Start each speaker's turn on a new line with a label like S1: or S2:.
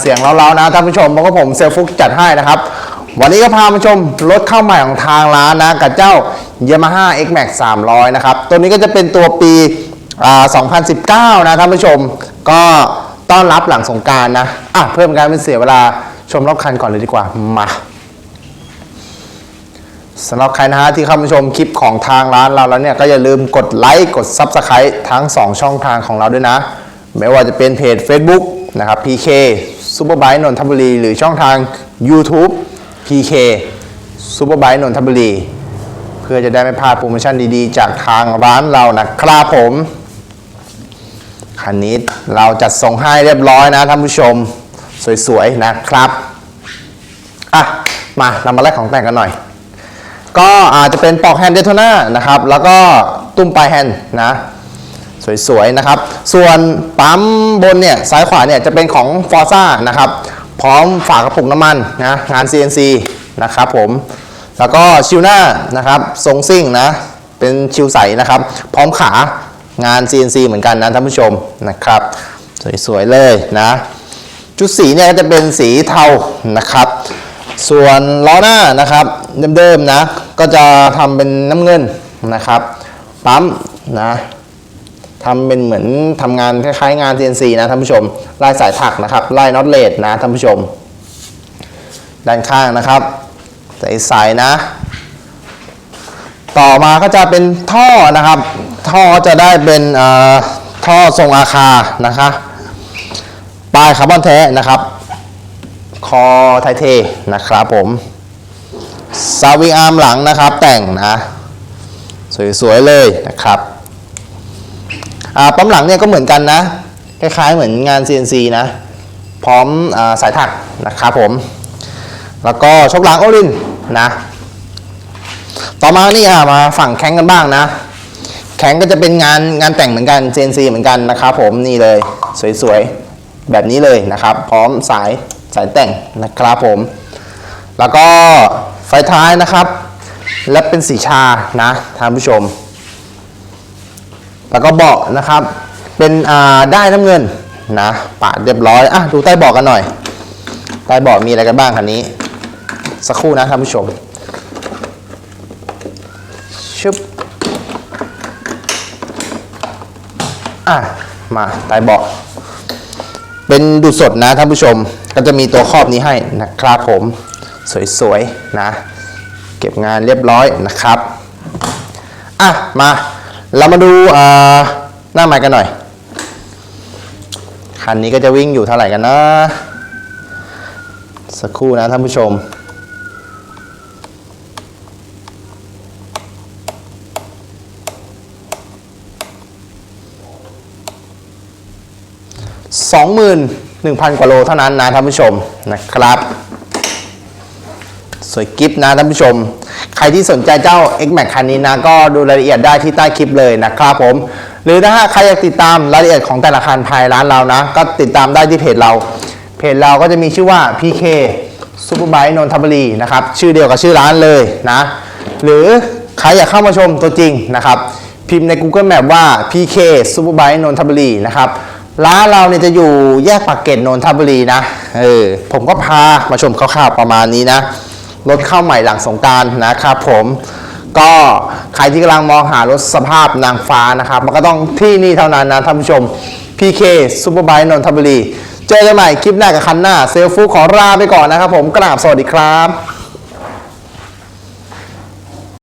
S1: เสียงเล้าๆนะท่านผู้ชมเพราะว่าผมเซลฟุกจัดให้นะครับ วันนี้ก็พามาชมรถเข้าใหม่ของทางร้านนะกับเจ้า Yamaha X Max 300 นะครับ ตัวนี้ก็จะเป็นตัวปีอ่า2019 นะท่านผู้ชม ก็ต้อนรับหลังสงการนะ อะ เพื่อเป็นการเป็นเสียเวลาชมรอบคันก่อนเลยดีกว่า มาสำหรับใครนะฮะที่เข้ามาชมคลิปของทางร้านเราแล้วเนี่ย ก็อย่าลืมกดไลค์กด Subscribe ทั้ง 2 ช่องทางของเราด้วยนะ ไม่ว่าจะเป็นเพจ Facebook นะครับ PK Superbike นนทบุรี หรือช่องทาง YouTube PK Superbike นนทบุรี เพื่อจะได้ไม่พลาดโปรโมชั่นดีๆ จากทางร้านเรานะครับผม คันนี้เราจัดส่งให้เรียบร้อยนะท่านผู้ชมสวยๆนะครับ อะ มาเรามาแลกของแต่งกันหน่อย ก็อาจจะเป็นปลอกแฮนด์เดโทนานะครับ แล้วก็ตุ้มปลายแฮนด์นะ สวยๆนะครับ ส่วนปั๊มบนเนี่ยซ้ายขวาเนี่ยจะเป็นของ f o r z a นะครับ พร้อมฝากระปุกน้ำมันนะงาน CNC นะครับผม แล้วก็ชิวหน้านะครับทรงซิ่งนะ เป็นชิวใสนะครับ พร้อมขางาน CNC เหมือนกันนะท่านผู้ชมนะครับ สวยๆเลยนะชุดสีเนี่ยก็จะเป็นสีเทานะครับ ส่วนล้อหน้านะครับเดิมๆนะ ก็จะทำเป็นน้ำเงินนะครับ ปั๊มนะ ทำเป็นเหมือนทำงานคล้ายๆงาน CNC นะท่านผู้ชมลายสายถักนะครับลายน็อตเลดนะท่านผู้ชม ด้านข้างนะครับใสๆนะ ต่อมาก็จะเป็นท่อนะครับ ท่อจะได้เป็นเอ่อท่อทรงอาคานะคะปลายคาร์บอนแท้นะครับ คอไทเทนะครับผมซาวิงอาร์มหลังนะครับแต่งนะ สวยๆเลยนะครับ อ่าปั๊มหลังเนี่ยก็เหมือนกันนะ คล้ายๆเหมือนงาน CNC นะ พร้อมอสายถักนะครับผม แล้วก็ชกหลังโอลินนะ ต่อมานี่อะมาฝั่งแข้งกันบ้างนะ แข้งก็จะเป็นงานงานแต่งเหมือนกัน CNC เหมือนกันนะครับผมนี่เลยสวยๆ แบบนี้เลยนะครับ พร้อมสายสายแต่งนะครับผม แล้วก็ไฟท้ายนะครับ และเป็นสีชานะท่านผู้ชม แล้วก็เบาะนะครับ เป็นอ่าได้น้ำเงินนะปาดเรียบร้อยอะดูใต้เบาะกันหน่อย ใต้เบาะมีอะไรกันบ้างคันนี้ สักครู่นะท่านผู้ชมชึบอะมาใต้เบาะเป็นดูดสดนะท่านผู้ชมก็จะมีตัวครอบนี้ให้นะครับผมสวยๆนะ เก็บงานเรียบร้อยนะครับ อะ มา เรามาดูหน้าไม้กันหน่อย คันนี้ก็จะวิ่งอยู่เท่าไหร่กันนะ สักครู่นะท่านผู้ชม 21,000 กว่าโลเท่านั้นนะท่านผู้ชมนะครับ สวยกิฟนะท่านผู้ชม ใครที่สนใจเจ้า X Max คันนี้นะ ก็ดูรายละเอียดได้ที่ใต้คลิปเลยนะครับผม หรือถ้าใครอยากติดตามรายละเอียดของแต่ละคันภายร้านเรานะ ก็ติดตามได้ที่เพจเรา เพจเราก็จะมีชื่อว่า PK Superbike นนทบุรีนะครับ ชื่อเดียวกับชื่อร้านเลยนะ หรือใครอยากเข้ามาชมตัวจริงนะครับ พิมพ์ใน Google Map ว่า PK Superbike นนทบุรีนะครับร้านเราเนี่ยจะอยู่แยกปากเกร็ดนนทบุรีนะ เออ ผมก็พามาชมคร่าวๆประมาณนี้นะ รถเข้าใหม่หลังสงการนะครับผมก็ใครที่กำลังมองหารถสภาพนางฟ้านะครับ มันก็ต้องที่นี่เท่านั้นนะท่านผู้ชม PK Superbike นนทบุรี เจอกันใหม่คลิปหน้ากับคันหน้า เซลฟูขอลาไปก่อนนะครับผมกราบสวัสดีครับ